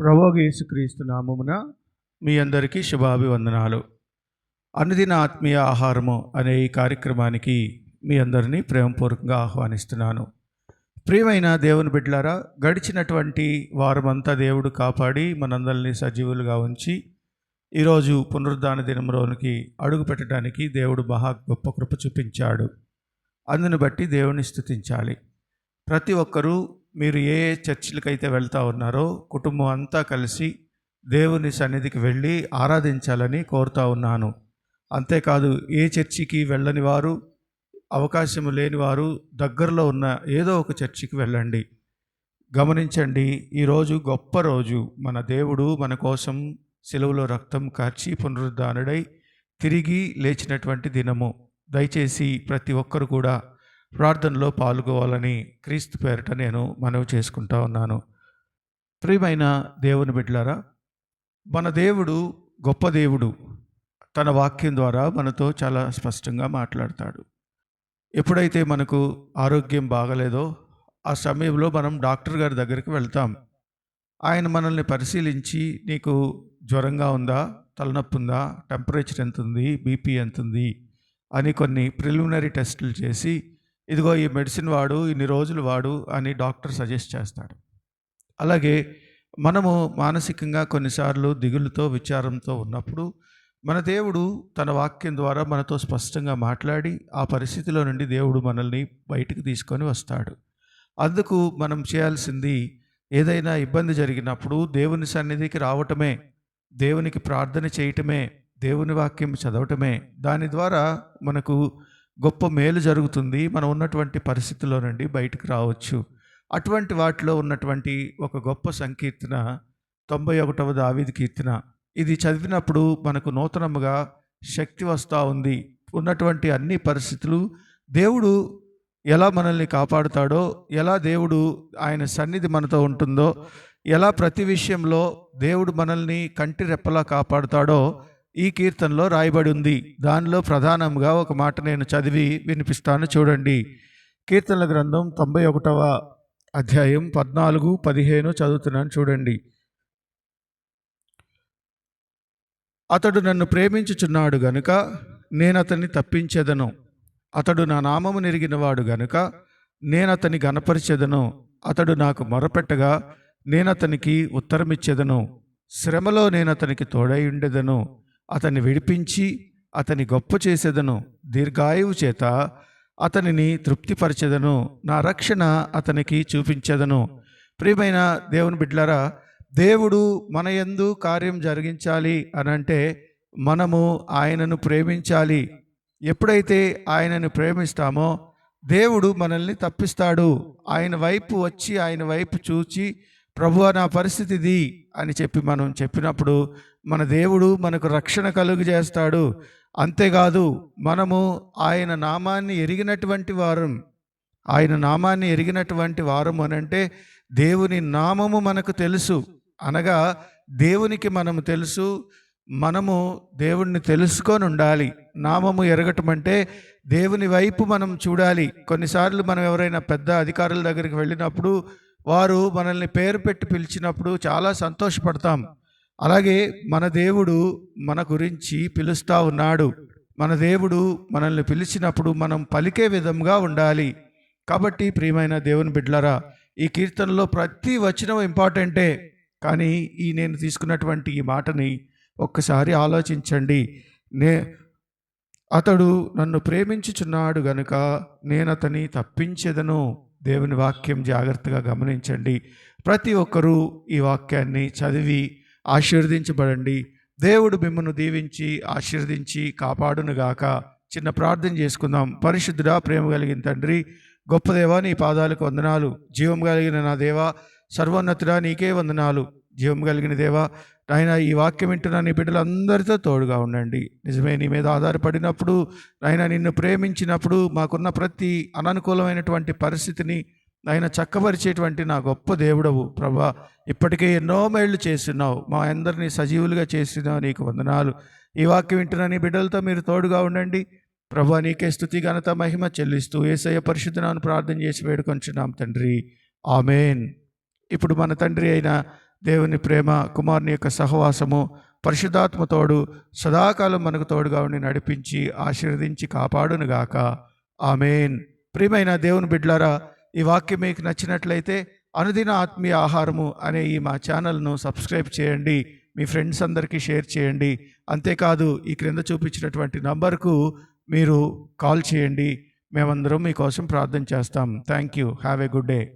ప్రభోగ యేసుక్రీస్తు నామమున మీ అందరికీ శుభాభివందనాలు. అనుదిన ఆత్మీయ ఆహారము అనే ఈ కార్యక్రమానికి మీ అందరినీ ప్రేమపూర్వకంగా ఆహ్వానిస్తున్నాను. ప్రియమైన దేవుని బిడ్డలారా గడిచినటువంటి వారమంతా దేవుడు కాపాడి మనందరినీ సజీవులుగా ఉంచి ఈరోజు పునరుద్ధాన దినంలోనికి అడుగు పెట్టడానికి దేవుడు మహా గొప్ప కృప చూపించాడు. అందుని బట్టి దేవుని స్థుతించాలి ప్రతి ఒక్కరూ మీరు ఏ ఏ చర్చిలకైతే వెళ్తా ఉన్నారో కుటుంబం అంతా కలిసి దేవుని సన్నిధికి వెళ్ళి ఆరాధించాలని కోరుతా ఉన్నాను. అంతేకాదు ఏ చర్చికి వెళ్ళని వారు అవకాశం లేని వారు దగ్గరలో ఉన్న ఏదో ఒక చర్చికి వెళ్ళండి. గమనించండి ఈరోజు గొప్ప రోజు. మన దేవుడు మన కోసం సెలవులో రక్తం కార్చి పునరుద్ధానుడై తిరిగి లేచినటువంటి దినము. దయచేసి ప్రతి ఒక్కరు కూడా ప్రార్థనలో పాల్గొవాలని క్రీస్తు పేరిట నేను మనవి చేసుకుంటా ఉన్నాను. ప్రియమైన దేవుని బిడ్డలారా మన దేవుడు గొప్ప దేవుడు. తన వాక్యం ద్వారా మనతో చాలా స్పష్టంగా మాట్లాడతాడు. ఎప్పుడైతే మనకు ఆరోగ్యం బాగలేదో ఆ సమయంలో మనం డాక్టర్ గారి దగ్గరికి వెళ్తాం. ఆయన మనల్ని పరిశీలించి నీకు జ్వరంగా ఉందా తలనొప్పి ఉందా టెంపరేచర్ ఎంత ఉంది బీపీ ఎంత ఉంది అని కొన్ని ప్రిలిమినరీ టెస్టులు చేసి ఇదిగో ఈ మెడిసిన్ వాడు ఇన్ని రోజులు వాడు అని డాక్టర్ సజెస్ట్ చేస్తాడు. అలాగే మనము మానసికంగా కొన్నిసార్లు దిగులుతో విచారంతో ఉన్నప్పుడు మన దేవుడు తన వాక్యం ద్వారా మనతో స్పష్టంగా మాట్లాడి ఆ పరిస్థితిలో నుండి దేవుడు మనల్ని బయటకు తీసుకొని వస్తాడు. అందుకు మనం చేయాల్సింది ఏదైనా ఇబ్బంది జరిగినప్పుడు దేవుని సన్నిధికి రావటమే దేవునికి ప్రార్థన చేయటమే దేవుని వాక్యం చదవటమే. దాని ద్వారా మనకు గొప్ప మేలు జరుగుతుంది. మనం ఉన్నటువంటి పరిస్థితుల్లో నుండి బయటకు రావచ్చు. అటువంటి వాటిలో ఉన్నటువంటి ఒక గొప్ప సంకీర్తన తొంభై ఒకటవ దావిది కీర్తన ఇది చదివినప్పుడు మనకు నూతనముగా శక్తి వస్తూ ఉంది. ఉన్నటువంటి అన్ని పరిస్థితులు దేవుడు ఎలా మనల్ని కాపాడుతాడో ఎలా దేవుడు ఆయన సన్నిధి మనతో ఉంటుందో ఎలా ప్రతి విషయంలో దేవుడు మనల్ని కంటి రెప్పలా కాపాడుతాడో ఈ కీర్తనలో రాయబడి ఉంది. దానిలో ప్రధానంగా ఒక మాట నేను చదివి వినిపిస్తాను చూడండి. కీర్తనల గ్రంథం తొంభై ఒకటవ అధ్యాయం పద్నాలుగు పదిహేను చదువుతున్నాను చూడండి. అతడు నన్ను ప్రేమించుచున్నాడు గనుక నేను అతన్ని తప్పించేదను. అతడు నా నామము నెరిగినవాడు గనుక నేను అతని గనపరిచేదను అతడు నాకు మొరపెట్టగా నేను అతనికి ఉత్తరమిచ్చేదను. శ్రమలో నేను అతనికి తోడై ఉండేదను. అతన్ని విడిపించి అతని గొప్ప చేసేదను దీర్ఘాయువు చేత అతనిని తృప్తిపరచెదను నా రక్షణ అతనికి చూపించెదను. ప్రియమైన దేవుని బిడ్లరా దేవుడు మన ఎందు కార్యం జరిగించాలి అని అంటే మనము ఆయనను ప్రేమించాలి. ఎప్పుడైతే ఆయనను ప్రేమిస్తామో దేవుడు మనల్ని తప్పిస్తాడు. ఆయన వైపు వచ్చి ఆయన వైపు చూచి ప్రభు నా పరిస్థితిది అని చెప్పి మనం చెప్పినప్పుడు మన దేవుడు మనకు రక్షణ కలుగు చేస్తాడు అంతేకాదు మనము ఆయన నామాన్ని ఎరిగినటువంటి వారం ఆయన నామాన్ని ఎరిగినటువంటి వారం అనంటే దేవుని నామము మనకు తెలుసు. అనగా దేవునికి మనము తెలుసు మనము దేవుణ్ణి తెలుసుకొని ఉండాలి. నామము ఎరగటం అంటే దేవుని వైపు మనం చూడాలి. కొన్నిసార్లు మనం ఎవరైనా పెద్ద అధికారుల దగ్గరికి వెళ్ళినప్పుడు వారు మనల్ని పేరు పెట్టి పిలిచినప్పుడు చాలా సంతోషపడతాం. అలాగే మన దేవుడు మన గురించి పిలుస్తూ ఉన్నాడు. మన దేవుడు మనల్ని పిలిచినప్పుడు మనం పలికే విధంగా ఉండాలి. కాబట్టి ప్రియమైన దేవుని బిడ్లరా ఈ కీర్తనలో ప్రతి వచనం ఇంపార్టెంటే. కానీ ఈ నేను తీసుకున్నటువంటి ఈ మాటని ఒక్కసారి ఆలోచించండి. నే అతడు నన్ను ప్రేమించుచున్నాడు గనుక నేను అతని తప్పించేదను. దేవుని వాక్యం జాగ్రత్తగా గమనించండి. ప్రతి ఒక్కరూ ఈ వాక్యాన్ని చదివి ఆశీర్వదించబడండి. దేవుడు మిమ్మల్ని దీవించి ఆశీర్వదించి కాపాడునుగాక. చిన్న ప్రార్థన చేసుకుందాం. పరిశుద్ధుడా ప్రేమ కలిగిన తండ్రి గొప్ప దేవా నీ పాదాలకు వందనాలు. జీవం కలిగిన నా దేవా సర్వోన్నతుడా నీకే వందనాలు. జీవం కలిగిన దేవా ఆయన ఈ వాక్యం వింటున్న నీ బిడ్డలందరితో తోడుగా ఉండండి. నిజమే నీ మీద ఆధారపడినప్పుడు ఆయన నిన్ను ప్రేమించినప్పుడు మాకున్న ప్రతి అననుకూలమైనటువంటి పరిస్థితిని ఆయన చక్కపరిచేటువంటి నా గొప్ప దేవుడవు. ప్రభా ఇప్పటికే ఎన్నో మేళ్ళు చేస్తున్నావు. మా అందరినీ సజీవులుగా చేస్తున్నావు నీకు వందనాలు. ఈ వాక్యం వింటున్న నీ బిడ్డలతో మీరు తోడుగా ఉండండి. ప్రభా నీకే స్థుతి ఘనత మహిమ చెల్లిస్తూ ఏసయ్య పరిశుద్ధనాను ప్రార్థన చేసి వేడుకొంచున్నాం తండ్రి. ఆమెన్. ఇప్పుడు మన తండ్రి అయిన దేవుని ప్రేమ కుమారుని యొక్క సహవాసము పరిశుద్ధాత్మతోడు సదాకాలం మనకు తోడుగా ఉండి నడిపించి ఆశీర్వదించి కాపాడునుగాక. ఆమెన్. ప్రియమైన దేవుని బిడ్లారా ఈ వాక్యం మీకు నచ్చినట్లయితే అనుదిన ఆత్మీయ ఆహారము అనే ఈ మా ఛానల్ను సబ్స్క్రైబ్ చేయండి మీ ఫ్రెండ్స్ అందరికీ షేర్ చేయండి. అంతేకాదు ఈ క్రింద చూపించినటువంటి నంబర్కు మీరు కాల్ చేయండి. మేమందరం మీకోసం ప్రార్థన చేస్తాం. Thank you. Have a good day.